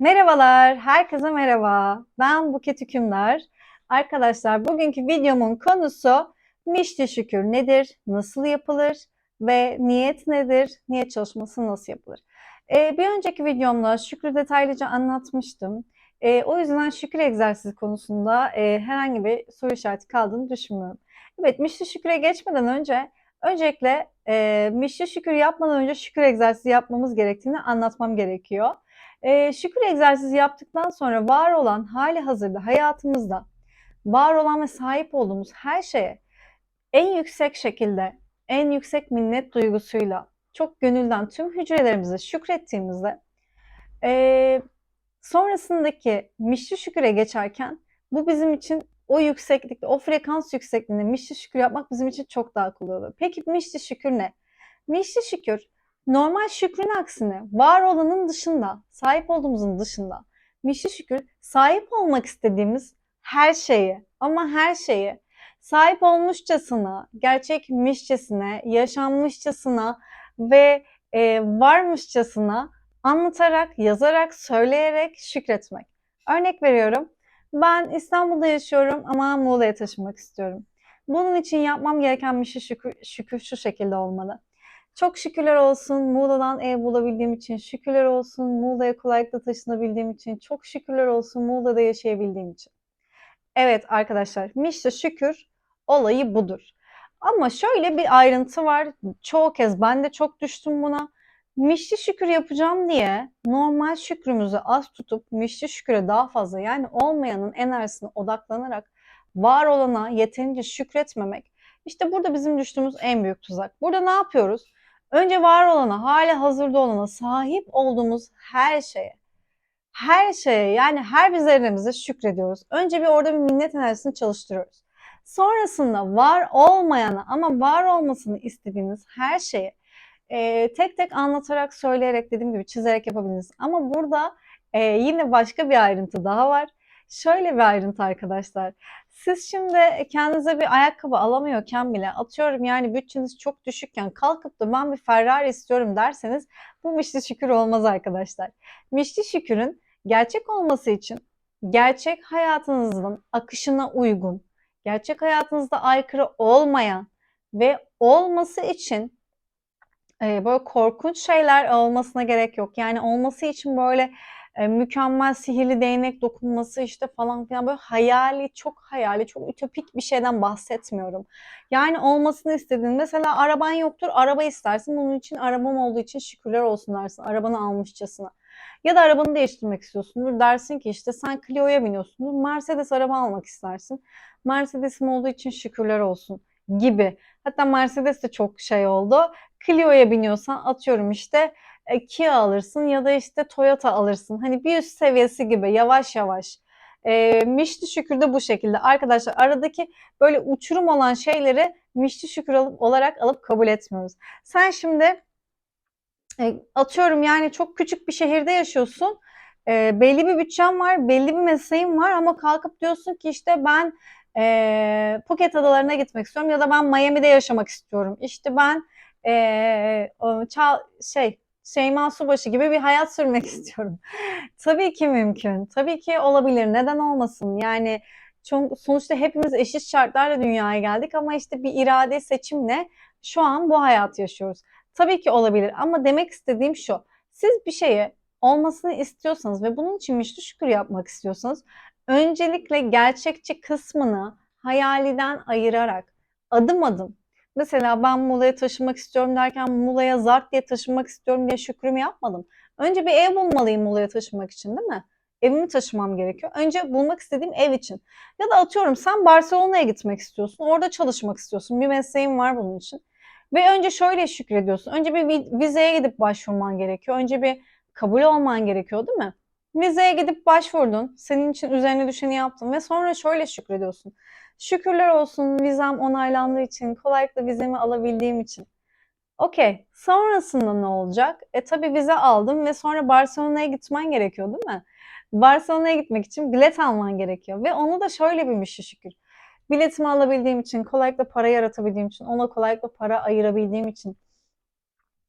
Merhabalar, herkese merhaba. Ben Buket Hükümdar. Arkadaşlar bugünkü videomun konusu mişli şükür nedir, nasıl yapılır ve niyet nedir, niyet çalışması nasıl yapılır? Ee, bir önceki videomda şükrü detaylıca anlatmıştım. Ee, o yüzden şükür egzersizi konusunda e, herhangi bir soru işareti kaldığını düşünmüyorum. Evet, mişli şüküre geçmeden önce öncelikle e, mişli şükür yapmadan önce şükür egzersizi yapmamız gerektiğini anlatmam gerekiyor. Ee, şükür egzersizi yaptıktan sonra var olan hali hazırda hayatımızda var olan ve sahip olduğumuz her şeye en yüksek şekilde, en yüksek minnet duygusuyla çok gönülden tüm hücrelerimize şükrettiğimizde ee, sonrasındaki mişli şüküre geçerken bu bizim için o yükseklikte, o frekans yüksekliğinde mişli şükür yapmak bizim için çok daha kolay olur. Peki mişli şükür ne? Mişli şükür Normal şükrün aksine var olanın dışında, sahip olduğumuzun dışında mişli şükür sahip olmak istediğimiz her şeyi ama her şeyi sahip olmuşçasına, gerçekmişçesine, yaşanmışçasına ve e, varmışçasına anlatarak, yazarak, söyleyerek şükretmek. Örnek veriyorum. Ben İstanbul'da yaşıyorum ama Muğla'ya taşınmak istiyorum. Bunun için yapmam gereken bir şey şükür, şükür şu şekilde olmalı. Çok şükürler olsun Muğla'dan ev bulabildiğim için, şükürler olsun Muğla'ya kolaylıkla taşınabildiğim için, çok şükürler olsun Muğla'da yaşayabildiğim için. Evet arkadaşlar, Mişte şükür olayı budur. Ama şöyle bir ayrıntı var. Çoğu kez ben de çok düştüm buna. Mişli şükür yapacağım diye normal şükrümüzü az tutup mişli şüküre daha fazla yani olmayanın enerjisine odaklanarak var olana yeterince şükretmemek. İşte burada bizim düştüğümüz en büyük tuzak. Burada ne yapıyoruz? Önce var olana, hali hazırda olana, sahip olduğumuz her şeye, her şeye yani her bir zerremize şükrediyoruz. Önce bir orada bir minnet enerjisini çalıştırıyoruz. Sonrasında var olmayana ama var olmasını istediğiniz her şeye e, tek tek anlatarak, söyleyerek dediğim gibi çizerek yapabilirsiniz. Ama burada e, yine başka bir ayrıntı daha var. Şöyle bir ayrıntı arkadaşlar. Siz şimdi kendinize bir ayakkabı alamıyorken bile atıyorum yani bütçeniz çok düşükken kalkıp da ben bir Ferrari istiyorum derseniz bu mişli şükür olmaz arkadaşlar. Mişli şükürün gerçek olması için gerçek hayatınızın akışına uygun, gerçek hayatınızda aykırı olmayan ve olması için e, böyle korkunç şeyler olmasına gerek yok. Yani olması için böyle e, mükemmel sihirli değnek dokunması işte falan filan böyle hayali çok hayali çok ütopik bir şeyden bahsetmiyorum. Yani olmasını istediğin mesela araban yoktur araba istersin bunun için arabam olduğu için şükürler olsun dersin arabanı almışçasına. Ya da arabanı değiştirmek istiyorsundur dersin ki işte sen Clio'ya biniyorsundur Mercedes araba almak istersin. Mercedes'im olduğu için şükürler olsun gibi. Hatta Mercedes de çok şey oldu. Clio'ya biniyorsan atıyorum işte e, Kia alırsın ya da işte Toyota alırsın. Hani bir üst seviyesi gibi yavaş yavaş. E, mişli şükür de bu şekilde. Arkadaşlar aradaki böyle uçurum olan şeyleri mişli şükür alıp, olarak alıp kabul etmiyoruz. Sen şimdi e, atıyorum yani çok küçük bir şehirde yaşıyorsun. E, belli bir bütçen var, belli bir mesleğin var ama kalkıp diyorsun ki işte ben e, Phuket adalarına gitmek istiyorum ya da ben Miami'de yaşamak istiyorum. İşte ben e, çal, şey Şeyma Subaşı gibi bir hayat sürmek istiyorum. Tabii ki mümkün. Tabii ki olabilir. Neden olmasın? Yani çok, sonuçta hepimiz eşit şartlarla dünyaya geldik ama işte bir irade seçimle şu an bu hayatı yaşıyoruz. Tabii ki olabilir ama demek istediğim şu. Siz bir şeyi olmasını istiyorsanız ve bunun için müştü şükür yapmak istiyorsanız öncelikle gerçekçi kısmını hayaliden ayırarak adım adım Mesela ben Muğla'ya taşınmak istiyorum derken Muğla'ya zart diye taşınmak istiyorum diye şükrümü yapmadım. Önce bir ev bulmalıyım Muğla'ya taşınmak için değil mi? Evimi taşımam gerekiyor. Önce bulmak istediğim ev için. Ya da atıyorum sen Barcelona'ya gitmek istiyorsun. Orada çalışmak istiyorsun. Bir mesleğin var bunun için. Ve önce şöyle şükrediyorsun. Önce bir vizeye gidip başvurman gerekiyor. Önce bir kabul olman gerekiyor değil mi? Vizeye gidip başvurdun. Senin için üzerine düşeni yaptın ve sonra şöyle şükrediyorsun. Şükürler olsun vizem onaylandığı için, kolaylıkla vizemi alabildiğim için. Okey. Sonrasında ne olacak? E tabii vize aldım ve sonra Barcelona'ya gitmen gerekiyor değil mi? Barcelona'ya gitmek için bilet alman gerekiyor. Ve onu da şöyle bilmiş şükür. Biletimi alabildiğim için, kolaylıkla para yaratabildiğim için, ona kolaylıkla para ayırabildiğim için,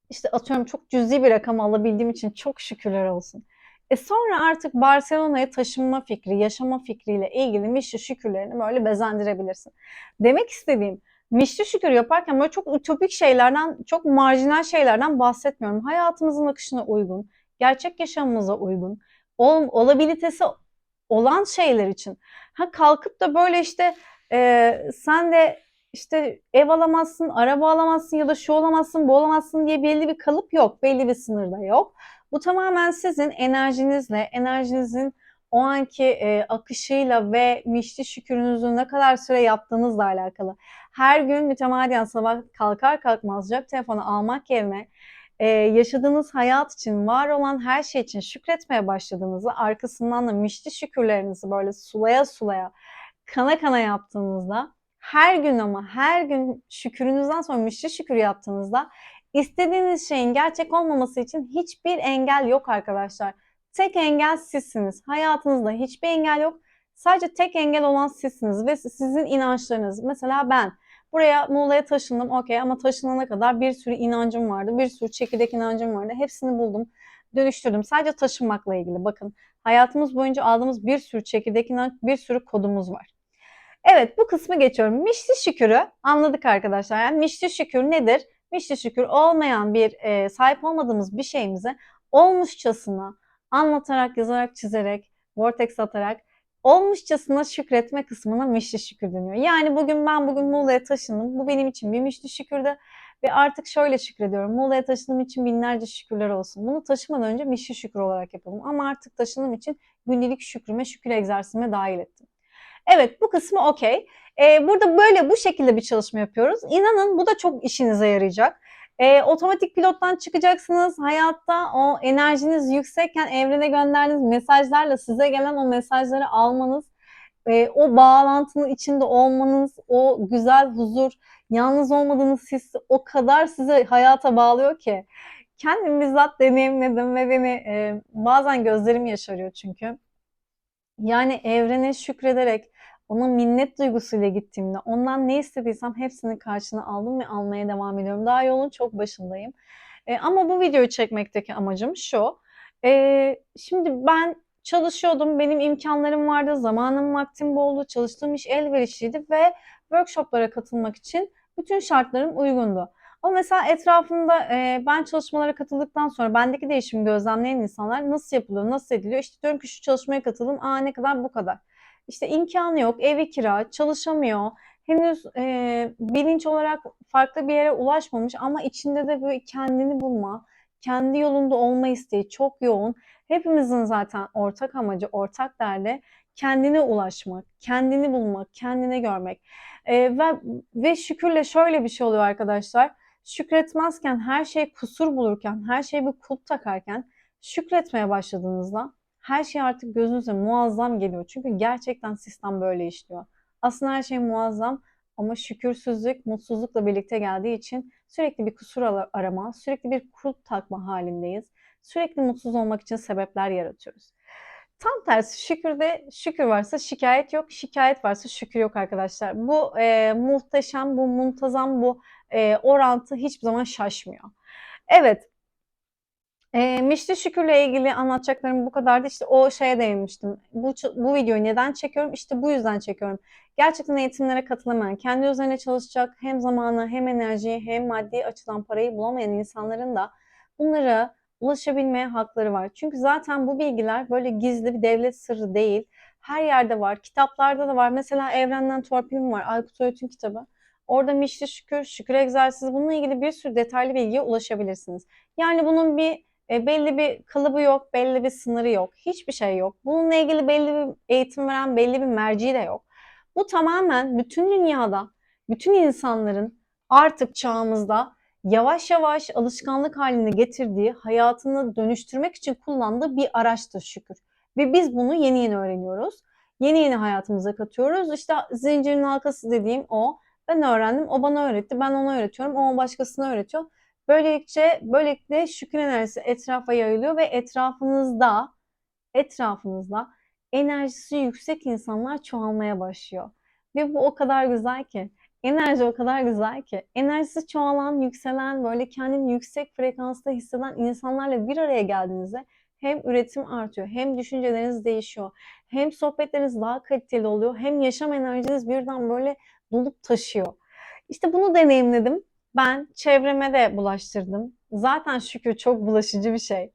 İşte atıyorum çok cüzi bir rakam alabildiğim için çok şükürler olsun. E sonra artık Barcelona'ya taşınma fikri, yaşama fikriyle ilgili mişli şükürlerini böyle bezendirebilirsin. Demek istediğim mişli şükür yaparken böyle çok ütopik şeylerden, çok marjinal şeylerden bahsetmiyorum. Hayatımızın akışına uygun, gerçek yaşamımıza uygun, ol, olabilitesi olan şeyler için. Ha kalkıp da böyle işte e, sen de işte ev alamazsın, araba alamazsın ya da şu olamazsın, bu olamazsın diye belli bir kalıp yok, belli bir sınır da yok. Bu tamamen sizin enerjinizle, enerjinizin o anki e, akışıyla ve mişli şükürünüzü ne kadar süre yaptığınızla alakalı. Her gün mütemadiyen sabah kalkar kalkmaz cep telefonu almak yerine e, yaşadığınız hayat için, var olan her şey için şükretmeye başladığınızı, arkasından da mişli şükürlerinizi böyle sulaya sulaya, kana kana yaptığınızda, her gün ama her gün şükürünüzden sonra mişli şükür yaptığınızda istediğiniz şeyin gerçek olmaması için hiçbir engel yok arkadaşlar. Tek engel sizsiniz. Hayatınızda hiçbir engel yok. Sadece tek engel olan sizsiniz ve sizin inançlarınız. Mesela ben buraya Muğla'ya taşındım okey ama taşınana kadar bir sürü inancım vardı. Bir sürü çekirdek inancım vardı. Hepsini buldum. Dönüştürdüm. Sadece taşınmakla ilgili. Bakın hayatımız boyunca aldığımız bir sürü çekirdek inanç, bir sürü kodumuz var. Evet bu kısmı geçiyorum. Mişli şükürü anladık arkadaşlar. Yani mişli şükür nedir? Mişli şükür olmayan bir e, sahip olmadığımız bir şeyimize olmuşçasına anlatarak, yazarak, çizerek, vortex atarak olmuşçasına şükretme kısmına mişli şükür deniyor. Yani bugün ben bugün Muğla'ya taşındım. Bu benim için bir mişli şükürdü. Ve artık şöyle şükrediyorum. Muğla'ya taşındığım için binlerce şükürler olsun. Bunu taşımadan önce mişli şükür olarak yapalım. Ama artık taşındığım için gündelik şükrüme, şükür egzersizime dahil ettim. Evet bu kısmı okey. Ee, burada böyle bu şekilde bir çalışma yapıyoruz. İnanın bu da çok işinize yarayacak. Ee, otomatik pilottan çıkacaksınız. Hayatta o enerjiniz yüksekken evrene gönderdiğiniz mesajlarla size gelen o mesajları almanız, e, o bağlantının içinde olmanız, o güzel huzur, yalnız olmadığınız hissi o kadar size hayata bağlıyor ki. Kendim bizzat deneyimledim ve beni e, bazen gözlerim yaşarıyor çünkü. Yani evrene şükrederek, ona minnet duygusuyla gittiğimde, ondan ne istediysem hepsini karşına aldım ve almaya devam ediyorum. Daha yolun çok başındayım. E, ama bu videoyu çekmekteki amacım şu. E, şimdi ben çalışıyordum, benim imkanlarım vardı, zamanım, vaktim boldu, çalıştığım iş elverişliydi ve workshoplara katılmak için bütün şartlarım uygundu. Ama mesela etrafımda e, ben çalışmalara katıldıktan sonra bendeki değişimi gözlemleyen insanlar nasıl yapılıyor, nasıl ediliyor? İşte diyorum ki şu çalışmaya katıldım, aa ne kadar bu kadar. İşte imkanı yok, evi kira, çalışamıyor. Henüz e, bilinç olarak farklı bir yere ulaşmamış ama içinde de böyle kendini bulma, kendi yolunda olma isteği çok yoğun. Hepimizin zaten ortak amacı, ortak derdi kendine ulaşmak, kendini bulmak, kendini görmek. E, ve, ve şükürle şöyle bir şey oluyor arkadaşlar. Şükretmezken, her şey kusur bulurken, her şey bir kulp takarken şükretmeye başladığınızda her şey artık gözünüze muazzam geliyor. Çünkü gerçekten sistem böyle işliyor. Aslında her şey muazzam ama şükürsüzlük, mutsuzlukla birlikte geldiği için sürekli bir kusur arama, sürekli bir kulp takma halindeyiz. Sürekli mutsuz olmak için sebepler yaratıyoruz. Tam tersi şükürde şükür varsa şikayet yok, şikayet varsa şükür yok arkadaşlar. Bu e, muhteşem, bu muntazam, bu e, orantı hiçbir zaman şaşmıyor. Evet, e, Mişli Şükür'le ilgili anlatacaklarım bu kadardı. İşte o şeye değinmiştim. Bu, bu videoyu neden çekiyorum? İşte bu yüzden çekiyorum. Gerçekten eğitimlere katılamayan, kendi üzerine çalışacak hem zamanı hem enerjiyi hem maddi açıdan parayı bulamayan insanların da bunlara ulaşabilmeye hakları var. Çünkü zaten bu bilgiler böyle gizli bir devlet sırrı değil. Her yerde var. Kitaplarda da var. Mesela Evrenden Torpilim var. Aykut Öğüt'ün kitabı. Orada mişli şükür, şükür egzersizi bununla ilgili bir sürü detaylı bilgiye ulaşabilirsiniz. Yani bunun bir e, belli bir kalıbı yok, belli bir sınırı yok. Hiçbir şey yok. Bununla ilgili belli bir eğitim veren belli bir merci de yok. Bu tamamen bütün dünyada, bütün insanların artık çağımızda yavaş yavaş alışkanlık haline getirdiği, hayatını dönüştürmek için kullandığı bir araçtır şükür. Ve biz bunu yeni yeni öğreniyoruz. Yeni yeni hayatımıza katıyoruz. İşte zincirin halkası dediğim o. Ben öğrendim, o bana öğretti, ben ona öğretiyorum, o başkasına öğretiyor. Böylelikle, böylelikle şükür enerjisi etrafa yayılıyor ve etrafınızda, etrafınızda enerjisi yüksek insanlar çoğalmaya başlıyor. Ve bu o kadar güzel ki Enerji o kadar güzel ki. Enerjisi çoğalan, yükselen, böyle kendini yüksek frekansta hisseden insanlarla bir araya geldiğinizde hem üretim artıyor, hem düşünceleriniz değişiyor, hem sohbetleriniz daha kaliteli oluyor, hem yaşam enerjiniz birden böyle dolup taşıyor. İşte bunu deneyimledim. Ben çevreme de bulaştırdım. Zaten şükür çok bulaşıcı bir şey.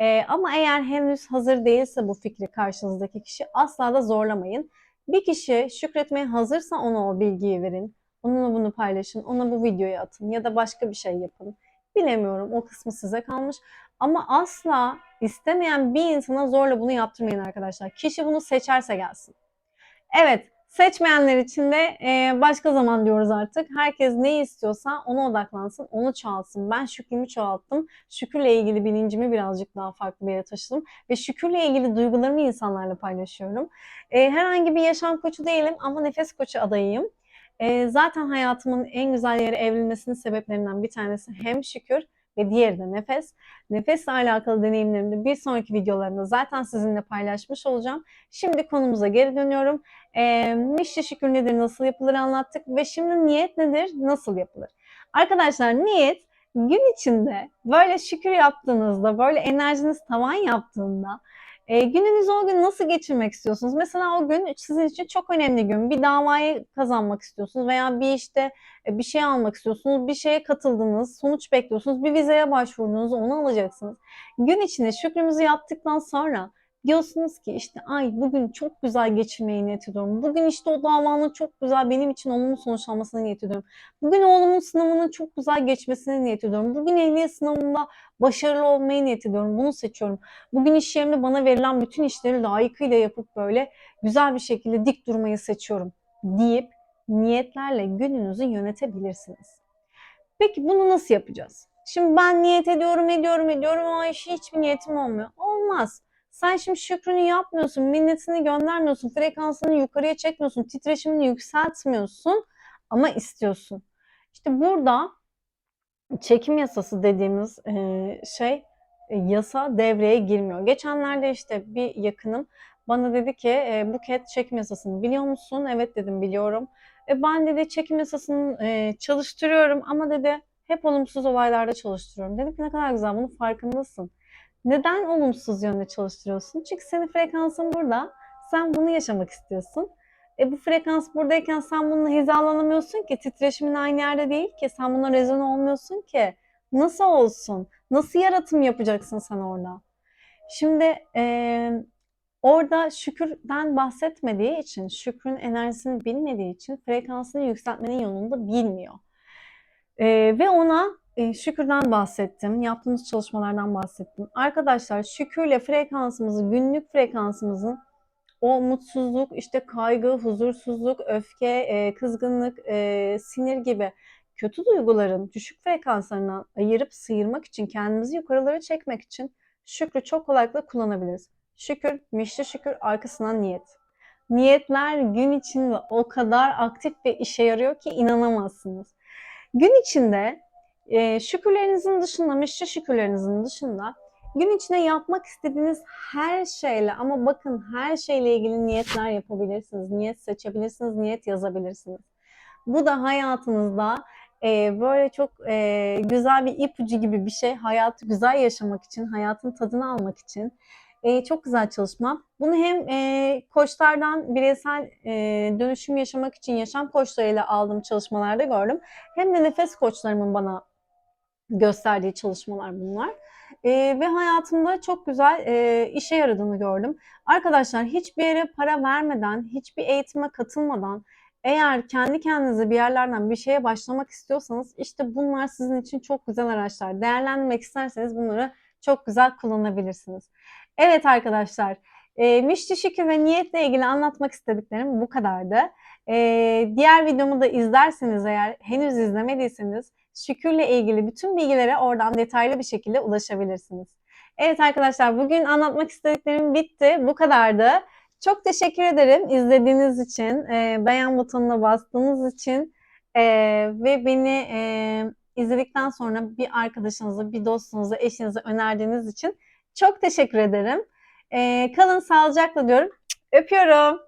Ee, ama eğer henüz hazır değilse bu fikri karşınızdaki kişi asla da zorlamayın. Bir kişi şükretmeye hazırsa ona o bilgiyi verin. Onunla bunu paylaşın, ona bu videoyu atın ya da başka bir şey yapın. Bilemiyorum, o kısmı size kalmış. Ama asla istemeyen bir insana zorla bunu yaptırmayın arkadaşlar. Kişi bunu seçerse gelsin. Evet, seçmeyenler için de e, başka zaman diyoruz artık. Herkes ne istiyorsa ona odaklansın, onu çoğalsın. Ben şükrümü çoğalttım. Şükürle ilgili bilincimi birazcık daha farklı bir yere taşıdım. Ve şükürle ilgili duygularımı insanlarla paylaşıyorum. E, herhangi bir yaşam koçu değilim ama nefes koçu adayıyım. E, zaten hayatımın en güzel yere evrilmesinin sebeplerinden bir tanesi hem şükür ve diğeri de nefes. Nefesle alakalı deneyimlerimi de bir sonraki videolarımda zaten sizinle paylaşmış olacağım. Şimdi konumuza geri dönüyorum. E, mişli şükür nedir, nasıl yapılır anlattık ve şimdi niyet nedir, nasıl yapılır? Arkadaşlar niyet gün içinde böyle şükür yaptığınızda, böyle enerjiniz tavan yaptığında e, gününüzü o gün nasıl geçirmek istiyorsunuz? Mesela o gün sizin için çok önemli gün. Bir davayı kazanmak istiyorsunuz veya bir işte e, bir şey almak istiyorsunuz, bir şeye katıldınız, sonuç bekliyorsunuz, bir vizeye başvurdunuz, onu alacaksınız. Gün içinde şükrümüzü yaptıktan sonra diyorsunuz ki işte ay bugün çok güzel geçirmeyi niyet ediyorum. Bugün işte o davanın çok güzel benim için olumlu sonuçlanmasını niyet ediyorum. Bugün oğlumun sınavının çok güzel geçmesini niyet ediyorum. Bugün ehliyet sınavında başarılı olmayı niyet ediyorum. Bunu seçiyorum. Bugün iş yerimde bana verilen bütün işleri layıkıyla yapıp böyle güzel bir şekilde dik durmayı seçiyorum deyip niyetlerle gününüzü yönetebilirsiniz. Peki bunu nasıl yapacağız? Şimdi ben niyet ediyorum, ediyorum, ediyorum ama hiçbir niyetim olmuyor. Olmaz. Sen şimdi şükrünü yapmıyorsun, minnetini göndermiyorsun, frekansını yukarıya çekmiyorsun, titreşimini yükseltmiyorsun ama istiyorsun. İşte burada çekim yasası dediğimiz şey yasa devreye girmiyor. Geçenlerde işte bir yakınım bana dedi ki e, Buket çekim yasasını biliyor musun? Evet dedim biliyorum. E, ben dedi çekim yasasını e, çalıştırıyorum ama dedi hep olumsuz olaylarda çalıştırıyorum. Dedim ki ne kadar güzel bunun farkındasın. Neden olumsuz yönde çalıştırıyorsun? Çünkü senin frekansın burada. Sen bunu yaşamak istiyorsun. E bu frekans buradayken sen bununla hizalanamıyorsun ki. Titreşimin aynı yerde değil ki. Sen buna rezon olmuyorsun ki. Nasıl olsun? Nasıl yaratım yapacaksın sen orada? Şimdi e, orada şükürden bahsetmediği için, şükrün enerjisini bilmediği için frekansını yükseltmenin yolunu da bilmiyor. E, ve ona e, şükürden bahsettim, yaptığımız çalışmalardan bahsettim. Arkadaşlar şükürle frekansımızı, günlük frekansımızın o mutsuzluk, işte kaygı, huzursuzluk, öfke, e, kızgınlık, e, sinir gibi kötü duyguların düşük frekanslarından ayırıp sıyırmak için, kendimizi yukarılara çekmek için şükrü çok kolaylıkla kullanabiliriz. Şükür, mişli şükür, arkasından niyet. Niyetler gün içinde o kadar aktif ve işe yarıyor ki inanamazsınız. Gün içinde e, şükürlerinizin dışında, mişli şükürlerinizin dışında gün içinde yapmak istediğiniz her şeyle ama bakın her şeyle ilgili niyetler yapabilirsiniz. Niyet seçebilirsiniz, niyet yazabilirsiniz. Bu da hayatınızda e, böyle çok e, güzel bir ipucu gibi bir şey. Hayatı güzel yaşamak için, hayatın tadını almak için. E, çok güzel çalışma. Bunu hem e, koçlardan bireysel e, dönüşüm yaşamak için yaşam koçlarıyla aldığım çalışmalarda gördüm. Hem de nefes koçlarımın bana gösterdiği çalışmalar bunlar. E, ve hayatımda çok güzel e, işe yaradığını gördüm. Arkadaşlar hiçbir yere para vermeden, hiçbir eğitime katılmadan eğer kendi kendinize bir yerlerden bir şeye başlamak istiyorsanız işte bunlar sizin için çok güzel araçlar. Değerlendirmek isterseniz bunları çok güzel kullanabilirsiniz. Evet arkadaşlar, e, mişli şükür ve niyetle ilgili anlatmak istediklerim bu kadardı. E, diğer videomu da izlerseniz eğer henüz izlemediyseniz şükürle ilgili bütün bilgilere oradan detaylı bir şekilde ulaşabilirsiniz. Evet arkadaşlar bugün anlatmak istediklerim bitti. Bu kadardı. Çok teşekkür ederim izlediğiniz için, e, beğen butonuna bastığınız için e, ve beni e, izledikten sonra bir arkadaşınıza, bir dostunuza, eşinize önerdiğiniz için çok teşekkür ederim. E, kalın sağlıcakla diyorum. Öpüyorum.